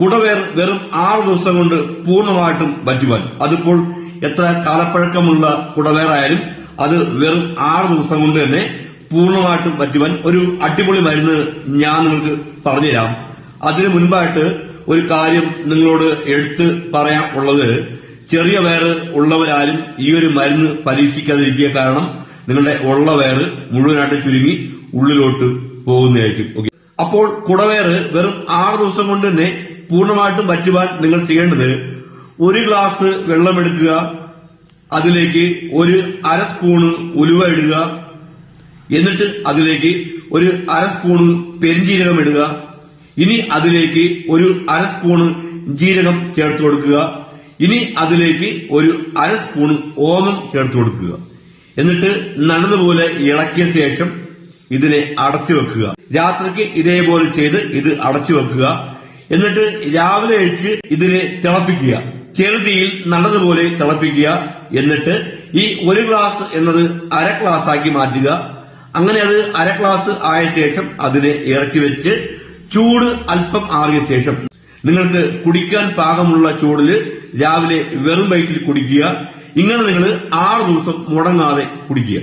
കുടവേർ വെറും ആറ് ദിവസം കൊണ്ട് പൂർണമായിട്ടും പറ്റുവാൻ അതിപ്പോൾ എത്ര കാലപ്പഴക്കമുള്ള കുടവേറായാലും അത് വെറും ആറ് ദിവസം കൊണ്ട് തന്നെ പൂർണമായിട്ടും പറ്റുവാൻ ഒരു അടിപൊളി മരുന്ന് ഞാൻ നിങ്ങൾക്ക് പറഞ്ഞുതരാം. അതിനു മുൻപായിട്ട് ഒരു കാര്യം നിങ്ങളോട് എടുത്ത് പറയാൻ ഉള്ളത് ചെറിയ വയറ് ഉള്ളവരാരും ഈ ഒരു മരുന്ന് പരീക്ഷിക്കാതിരിക്കുക കാരണം നിങ്ങളുടെ ഉള്ള വയറ് മുഴുവനായിട്ട് ചുരുങ്ങി ഉള്ളിലോട്ട് പോകുന്നതായിരിക്കും. അപ്പോൾ കുടവേറ് വെറും ആറ് ദിവസം കൊണ്ട് തന്നെ പൂർണമായിട്ടും പറ്റുവാൻ നിങ്ങൾ ചെയ്യേണ്ടത് ഒരു ഗ്ലാസ് വെള്ളമെടുക്കുക അതിലേക്ക് ഒരു അര സ്പൂണ് ഉലുവ ഇടുക എന്നിട്ട് അതിലേക്ക് ഒരു അര സ്പൂണ് പെരിഞ്ജീരകം ഇടുക ഇനി അതിലേക്ക് ഒരു അര സ്പൂണ് ജീരകം ചേർത്ത് കൊടുക്കുക ഇനി അതിലേക്ക് ഒരു അര സ്പൂണ് ഓമം ചേർത്ത് കൊടുക്കുക. എന്നിട്ട് നല്ലതുപോലെ ഇളക്കിയ ശേഷം ഇതിനെ അടച്ചു വെക്കുക. രാത്രിക്ക് ഇതേപോലെ ചെയ്ത് ഇത് അടച്ചു വെക്കുക. എന്നിട്ട് രാവിലെ എഴുച്ച് ഇതിനെ തിളപ്പിക്കുക. ചെറുതീയിൽ നല്ലതുപോലെ തിളപ്പിക്കുക. എന്നിട്ട് ഈ ഒരു ഗ്ലാസ് എന്നത് അര ഗ്ലാസ് ആക്കി മാറ്റുക. അങ്ങനെ അത് അര ഗ്ലാസ് ആയ ശേഷം അതിനെ ഇറക്കി വെച്ച് ചൂട് അല്പം ആറിയ ശേഷം നിങ്ങൾക്ക് കുടിക്കാൻ പാകമുള്ള ചൂടിൽ രാവിലെ വെറും വയറ്റിൽ കുടിക്കുക. ഇങ്ങനെ നിങ്ങൾ ആറ് ദിവസം മുടങ്ങാതെ കുടിക്കുക.